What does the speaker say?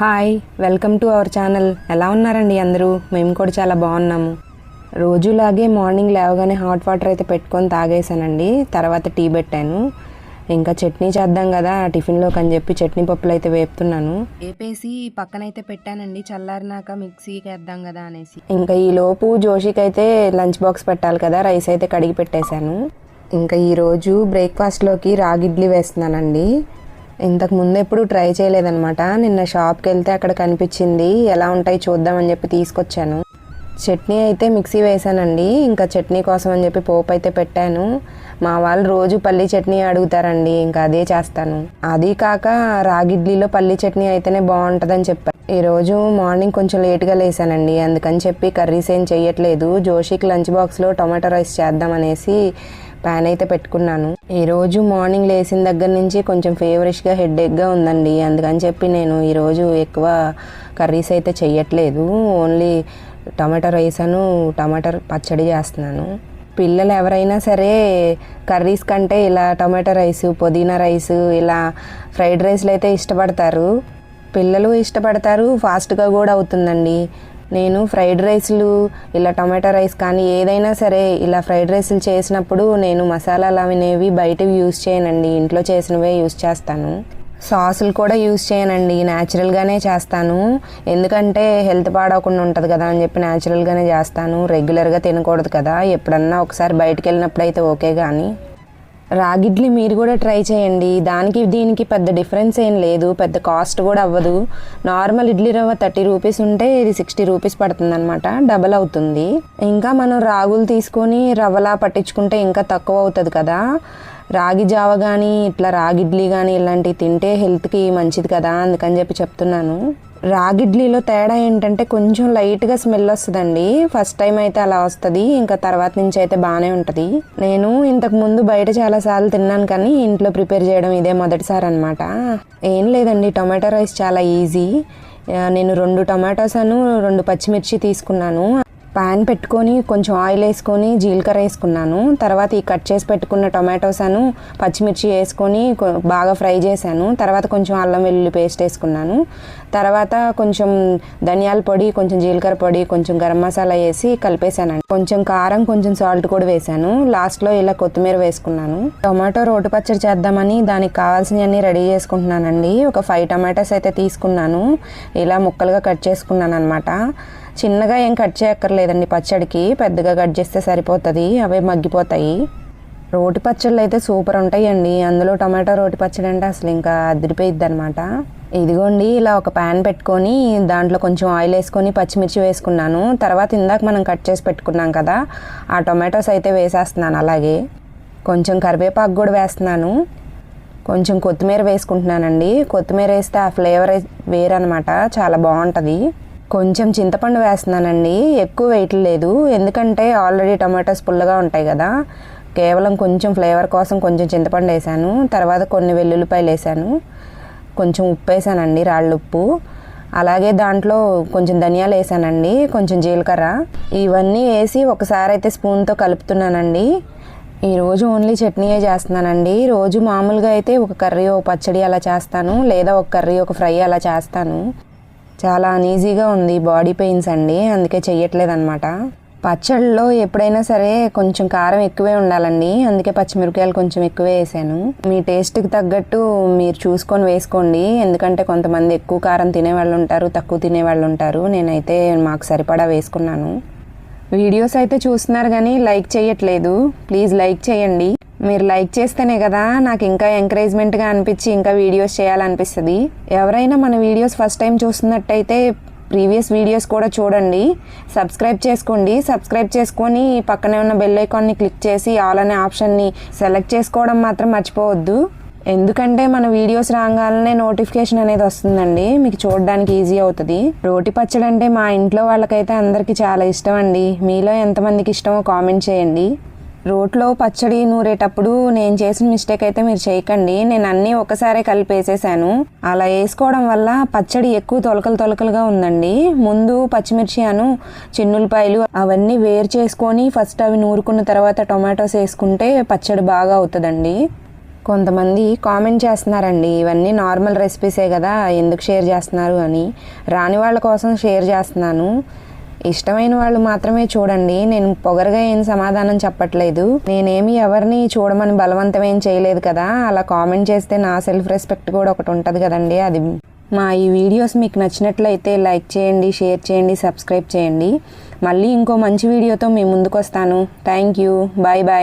Hi welcome to our channel. ఎలా ఉన్నారండి అందరూ? మేము కూడా చాలా బాగున్నాము. రోజులాగే మార్నింగ్ లేవగానే హాట్ వాటర్ అయితే పెట్టుకొని తాగేసానండి తర్వాత టీ పెట్టాను. ఇంకా చట్నీ చేద్దాం కదా టిఫిన్లోకి అని చెప్పి చట్నీ పప్పులు అయితే వేపుతున్నాను. వేపేసి పక్కనైతే పెట్టానండి. చల్లారినాక మిక్సీకి వేద్దాం కదా అనేసి. ఇంకా ఈ లోపు జోషికి అయితే లంచ్ బాక్స్ పెట్టాలి కదా రైస్ అయితే కడిగి పెట్టేశాను. ఇంకా ఈరోజు బ్రేక్ఫాస్ట్లోకి రాగిడ్లీ వేస్తున్నానండి. ఇంతకు ముందు ఎప్పుడు ట్రై చేయలేదనమాట నిన్న షాప్కి వెళ్తే అక్కడ కనిపించింది. ఎలా ఉంటాయి చూద్దామని చెప్పి తీసుకొచ్చాను. చట్నీ అయితే మిక్సీ వేసానండి. ఇంకా చట్నీ కోసం అని చెప్పి పోపు అయితే పెట్టాను. మా వాళ్ళు రోజు పల్లి చట్నీ అడుగుతారండి. ఇంకా అదే చేస్తాను. అది కాక రాగిడ్లీలో పల్లి చట్నీ అయితేనే బాగుంటుందని చెప్పారు ఈరోజు మార్నింగ్ కొంచెం లేట్గా లేసానండి. అందుకని చెప్పి కర్రీస్ ఏం చేయట్లేదు జోషికి లంచ్ బాక్స్లో టొమాటో రైస్ చేద్దామనేసి ప్యాన్ అయితే పెట్టుకున్నాను. ఈరోజు మార్నింగ్ లేచిన దగ్గర నుంచి కొంచెం ఫేవరిష్గా హెడ్ఏక్గా ఉందండి. అందుకని చెప్పి నేను ఈరోజు ఎక్కువ కర్రీస్ అయితే చెయ్యట్లేదు. ఓన్లీ టమాటా రైస్ అను టమాటా పచ్చడి చేస్తున్నాను. పిల్లలు ఎవరైనా సరే కర్రీస్ కంటే ఇలా టమాటా రైస్ పుదీనా రైస్ ఇలా ఫ్రైడ్ రైస్లు అయితే ఇష్టపడతారు. పిల్లలు ఇష్టపడతారు ఫాస్ట్గా కూడా అవుతుందండి. నేను ఫ్రైడ్ రైస్లు ఇలా టమాటా రైస్ కానీ ఏదైనా సరే ఇలా ఫ్రైడ్ రైస్లు చేసినప్పుడు నేను మసాలాలు అనేవి బయటవి యూజ్ చేయనండి. ఇంట్లో చేసినవే యూజ్ చేస్తాను. సాసులు కూడా యూస్ చేయనండి. న్యాచురల్గానే చేస్తాను. ఎందుకంటే హెల్త్ పాడవకుండా ఉంటుంది కదా అని చెప్పి న్యాచురల్గానే చేస్తాను. రెగ్యులర్గా తినకూడదు కదా. ఎప్పుడన్నా ఒకసారి బయటకు వెళ్ళినప్పుడు అయితే ఓకే కానీ రాగిడ్లీ మీరు కూడా ట్రై చేయండి. దానికి దీనికి పెద్ద డిఫరెన్స్ ఏం లేదు. పెద్ద కాస్ట్ కూడా అవ్వదు. నార్మల్ ఇడ్లీ రవ్వ థర్టీ రూపీస్ ఉంటే ఇది సిక్స్టీ రూపీస్ పడుతుంది అనమాట డబల్ అవుతుంది. ఇంకా మనం రాగులు తీసుకొని రవ్వలా పట్టించుకుంటే ఇంకా తక్కువ అవుతుంది కదా. రాగి జావ కానీ ఇట్లా రాగిడ్లీ కానీ ఇలాంటివి తింటే హెల్త్కి మంచిది కదా అందుకని చెప్పి చెప్తున్నాను. రాగిడ్లీలో తేడా ఏంటంటే కొంచెం లైట్గా స్మెల్ వస్తుందండి. ఫస్ట్ టైం అయితే అలా వస్తుంది. ఇంకా తర్వాత నుంచి అయితే బాగానే ఉంటుంది. నేను ఇంతకు ముందు బయట చాలాసార్లు తిన్నాను కానీ ఇంట్లో ప్రిపేర్ చేయడం ఇదే మొదటిసారి అనమాట ఏం లేదండి టొమాటో రైస్ చాలా ఈజీ. నేను రెండు టొమాటోస్ అను రెండు పచ్చిమిర్చి తీసుకున్నాను. పాన్ పెట్టుకొని కొంచెం ఆయిల్ వేసుకొని జీలకర్ర వేసుకున్నాను. తర్వాత ఈ కట్ చేసి పెట్టుకున్న టొమాటోస్ అను పచ్చిమిర్చి వేసుకొని బాగా ఫ్రై చేశాను. తర్వాత కొంచెం అల్లం వెల్లుల్లి పేస్ట్ వేసుకున్నాను. తర్వాత కొంచెం ధనియాల పొడి కొంచెం జీలకర్ర పొడి కొంచెం గరం మసాలా వేసి కలిపేశానండి. కొంచెం కారం కొంచెం సాల్ట్ కూడా వేశాను. లాస్ట్లో ఇలా కొత్తిమీర వేసుకున్నాను. టొమాటో రోటి పచ్చడి చేద్దామని దానికి కావాల్సినవన్నీ రెడీ చేసుకుంటున్నానండి. ఒక ఫైవ్ టమాటోస్ అయితే తీసుకున్నాను. ఇలా ముక్కలుగా కట్ చేసుకున్నాను అనమాట చిన్నగా ఏం కట్ చేయక్కర్లేదండి. పచ్చడికి పెద్దగా కట్ చేస్తే సరిపోతుంది. అవే మగ్గిపోతాయి. రోటి పచ్చళ్ళు అయితే సూపర్ ఉంటాయండి. అందులో టమాటో రోటి పచ్చడి అంటే అసలు ఇంకా అదిరిపోయిద్ది అనమాట ఇదిగోండి ఇలా ఒక ప్యాన్ పెట్టుకొని దాంట్లో కొంచెం ఆయిల్ వేసుకొని పచ్చిమిర్చి వేసుకున్నాను. తర్వాత ఇందాక మనం కట్ చేసి పెట్టుకున్నాం కదా ఆ టొమాటోస్ అయితే వేసేస్తున్నాను అలాగే. కొంచెం కరివేపాకు కూడా వేస్తున్నాను. కొంచెం కొత్తిమీర వేసుకుంటున్నానండి. కొత్తిమీర వేస్తే ఆ ఫ్లేవర్ వేరనమాట చాలా బాగుంటుంది. కొంచెం చింతపండు వేస్తున్నానండి. ఎక్కువ వేయట్లేదు ఎందుకంటే ఆల్రెడీ టమాటోస్ పుల్లగా ఉంటాయి కదా. కేవలం కొంచెం ఫ్లేవర్ కోసం కొంచెం చింతపండు వేసాను. తర్వాత కొన్ని వెల్లుల్లిపాయలు వేసాను. కొంచెం ఉప్పు వేసానండి రాళ్ళు ఉప్పు. అలాగే దాంట్లో కొంచెం ధనియాలు వేసానండి కొంచెం జీలకర్ర. ఇవన్నీ వేసి ఒకసారి అయితే స్పూన్తో కలుపుతున్నానండి. ఈరోజు ఓన్లీ చట్నీయే చేస్తున్నానండి. రోజు మామూలుగా అయితే ఒక కర్రీ ఒక పచ్చడి అలా చేస్తాను. లేదా ఒక కర్రీ ఒక ఫ్రై అలా చేస్తాను. చాలా అనీజీగా ఉంది బాడీ పెయిన్స్ అండి అందుకే చెయ్యట్లేదు అనమాట పచ్చళ్ళలో ఎప్పుడైనా సరే కొంచెం కారం ఎక్కువే ఉండాలండి అందుకే పచ్చిమిరపకాయలు కొంచెం ఎక్కువే వేసాను. మీ టేస్ట్కి తగ్గట్టు మీరు చూసుకొని వేసుకోండి ఎందుకంటే కొంతమంది ఎక్కువ కారం తినేవాళ్ళు ఉంటారు తక్కువ తినేవాళ్ళు ఉంటారు నేనైతే మాకు సరిపడా వేసుకున్నాను. వీడియోస్ అయితే చూస్తున్నారు కానీ లైక్ చేయట్లేదు ప్లీజ్ లైక్ చేయండి. మీరు లైక్ చేస్తేనే కదా నాకు ఇంకా ఎంకరేజ్మెంట్గా అనిపించి ఇంకా వీడియోస్ చేయాలనిపిస్తుంది. ఎవరైనా మన వీడియోస్ ఫస్ట్ టైం చూస్తున్నట్టయితే ప్రీవియస్ వీడియోస్ కూడా చూడండి. సబ్స్క్రైబ్ చేసుకోండి. సబ్స్క్రైబ్ చేసుకొని పక్కనే ఉన్న బెల్ ఐకాన్ని క్లిక్ చేసి ఆల్ అనే ఆప్షన్ని సెలెక్ట్ చేసుకోవడం మాత్రం మర్చిపోవద్దు. ఎందుకంటే మన వీడియోస్ రాగానే నోటిఫికేషన్ అనేది వస్తుందండి. మీకు చూడడానికి ఈజీ అవుతుంది. రోటి పచ్చడి అంటే మా ఇంట్లో వాళ్ళకైతే అందరికీ చాలా ఇష్టం అండి. మీలో ఎంతమందికి ఇష్టమో కామెంట్ చేయండి. రోట్లో పచ్చడి నూరేటప్పుడు నేను చేసిన మిస్టేక్ అయితే మీరు చేయకండి. నేను అన్నీ ఒకసారే కలిపి వేసేసాను అలా వేసుకోవడం వల్ల పచ్చడి ఎక్కువ తొలకలు తొలకలుగా ఉందండి. ముందు పచ్చిమిర్చి అను చిన్నులపాయలు అవన్నీ వేరు చేసుకొని ఫస్ట్ అవి నూరుకున్న తర్వాత టొమాటోస్ వేసుకుంటే పచ్చడి బాగా అవుతుందండి. కొంతమంది కామెంట్ చేస్తున్నారండి ఇవన్నీ నార్మల్ రెసిపీసే కదా ఎందుకు షేర్ చేస్తున్నారు? అని. రాని వాళ్ళ కోసం షేర్ చేస్తున్నాను. ఇష్టమైన వాళ్ళు మాత్రమే చూడండి. నేను పొగరగా ఏం సమాధానం చెప్పట్లేదు. నేనేమి ఎవరిని చూడమని బలవంతం ఏం చేయలేదు కదా. అలా కామెంట్ చేస్తే నా సెల్ఫ్ రెస్పెక్ట్ కూడా ఒకటి ఉంటుంది కదండి. అది మా ఈ వీడియోస్ మీకు నచ్చినట్లయితే లైక్ చేయండి షేర్ చేయండి సబ్స్క్రైబ్ చేయండి. మళ్ళీ ఇంకో మంచి వీడియోతో మీ ముందుకు వస్తాను థ్యాంక్ యూ. Bye bye.